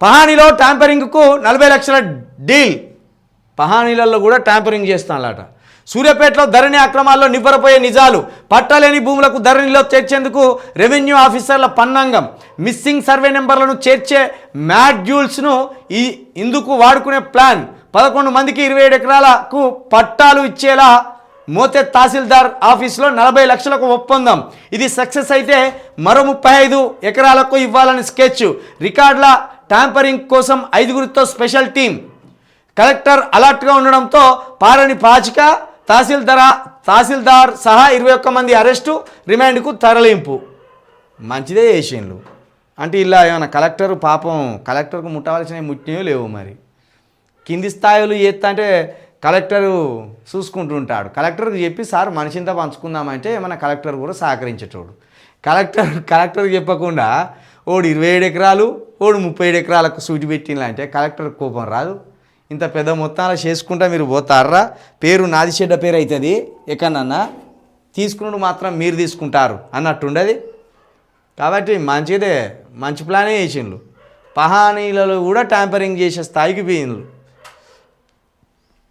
పహానీలో ట్యాంపరింగ్కు నలభై లక్షల డీల్. పహానీలలో కూడా ట్యాంపరింగ్ చేస్తానలాట. సూర్యాపేటలో ధరణి అక్రమాల్లో నివ్వరపోయే నిజాలు పట్టలేని భూములకు ధరణిలో చేర్చేందుకు రెవెన్యూ ఆఫీసర్ల పన్నంగం మిస్సింగ్ సర్వే నెంబర్లను చేర్చే మాడ్యూల్స్ను ఈ ఇందుకు వాడుకునే ప్లాన్. పదకొండు మందికి ఇరవై ఏడు ఎకరాలకు పట్టాలు ఇచ్చేలా మోతే తహసీల్దార్ ఆఫీసులో నలభై లక్షలకు ఒప్పందం. ఇది సక్సెస్ అయితే మరో ముప్పై ఐదు ఎకరాలకు ఇవ్వాలని స్కెచ్. రికార్డుల ట్యాంపరింగ్ కోసం ఐదుగురితో స్పెషల్ టీం కలెక్టర్ అలర్ట్గా ఉండడంతో పారని పాచిక తహసీల్దార్ తహసీల్దార్ సహా ఇరవై ఒక్క మంది అరెస్టు రిమాండ్కు తరలింపు. మంచిదే చేసిండ్రు అంటే ఇలా ఏమైనా కలెక్టర్ పాపం కలెక్టర్కు ముట్టవలసినవి ముట్టినయో లేవు మరి. కింది స్థాయిలు చేస్తా అంటే కలెక్టరు చూసుకుంటుంటాడు. కలెక్టర్కి చెప్పి సార్ మనిషింత పంచుకుందామంటే మన కలెక్టర్ కూడా సహకరించేటోడు. కలెక్టర్ కలెక్టర్కి చెప్పకుండా ఓడు ఇరవై ఏడు ఎకరాలు ఓడు ముప్పై ఏడు ఎకరాలకు సూటి పెట్టిందంటే కలెక్టర్ కోపం రాదు. ఇంత పెద్ద మొత్తాల చేసుకుంటా మీరు పోతారా పేరు నాది చెడ్డ పేరు అవుతుంది ఎక్కడన్నా తీసుకున్నాడు మాత్రం మీరు తీసుకుంటారు. అన్నట్టుండది. కాబట్టి మంచిదే మంచి ప్లానే చేసిండ్రు పహానీలలో కూడా ట్యాంపరింగ్ చేసే స్థాయికి పోయిండ్రు